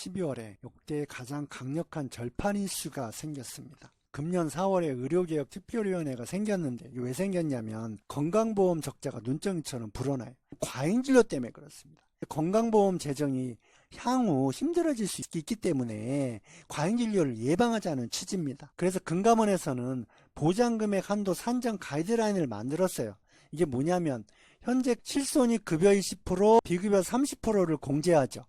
12월에 역대 가장 강력한 절판 이슈가 생겼습니다. 금년 4월에 의료개혁 특별위원회가 생겼는데 왜 생겼냐면 건강보험 적자가 눈덩이처럼 불어나요. 과잉진료 때문에 그렇습니다. 건강보험 재정이 향후 힘들어질 수 있기 때문에 과잉진료를 예방하자는 취지입니다. 그래서 금감원에서는 보장금액 한도 산정 가이드라인을 만들었어요. 이게 뭐냐면 현재 실손이 급여 20% 비급여 30%를 공제하죠.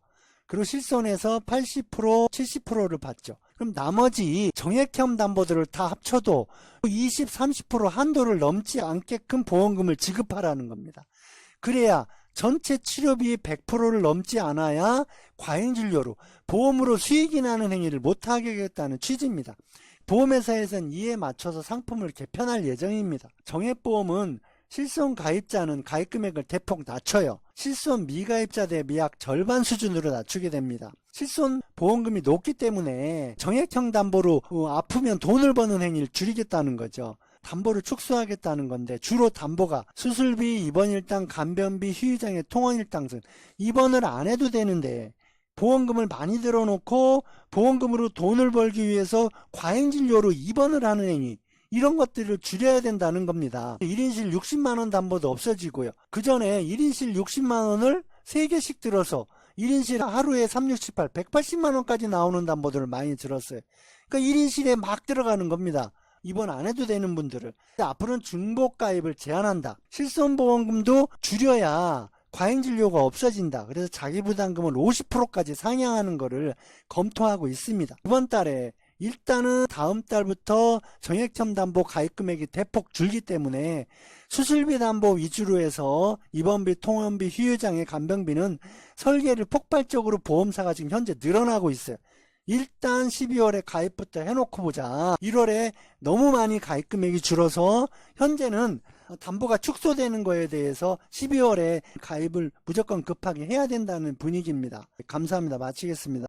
그리고 실손에서 80% 70%를 받죠. 그럼 나머지 정액형 담보들을 다 합쳐도 20, 30% 한도를 넘지 않게끔 보험금을 지급하라는 겁니다. 그래야 전체 치료비 100%를 넘지 않아야 과잉진료로 보험으로 수익이 나는 행위를 못하게 하겠다는 취지입니다. 보험회사에서는 이에 맞춰서 상품을 개편할 예정입니다. 정액보험은 실손 가입자는 가입 금액을 대폭 낮춰요. 실손 미가입자 대비 약 절반 수준으로 낮추게 됩니다. 실손 보험금이 높기 때문에 정액형 담보로 어, 아프면 돈을 버는 행위를 줄이겠다는 거죠. 담보를 축소하겠다는 건데 주로 담보가 수술비, 입원일당, 간변비, 휴유장애, 통원일당 등 입원을 안 해도 되는데 보험금을 많이 들어놓고 보험금으로 돈을 벌기 위해서 과잉진료로 입원을 하는 행위 이런 것들을 줄여야 된다는 겁니다. 1인실 60만원 담보도 없어지고요. 그 전에 1인실 60만원을 3개씩 들어서 1인실 하루에 3, 6, 7, 8, 180만원까지 나오는 담보들을 많이 들었어요. 그러니까 1인실에 막 들어가는 겁니다. 입원 안 해도 되는 분들을. 앞으로는 중복 가입을 제한한다. 실손보험금도 줄여야 과잉 진료가 없어진다. 그래서 자기 부담금을 50%까지 상향하는 것을 검토하고 있습니다. 이번 달에 일단은 다음 달부터 정액점 담보 가입 금액이 대폭 줄기 때문에 수술비 담보 위주로 해서 입원비, 통원비, 휴유장애, 간병비는 설계를 폭발적으로 보험사가 지금 현재 늘어나고 있어요. 일단 12월에 가입부터 해놓고 보자. 1월에 너무 많이 가입 금액이 줄어서 현재는 담보가 축소되는 거에 대해서 12월에 가입을 무조건 급하게 해야 된다는 분위기입니다. 감사합니다. 마치겠습니다.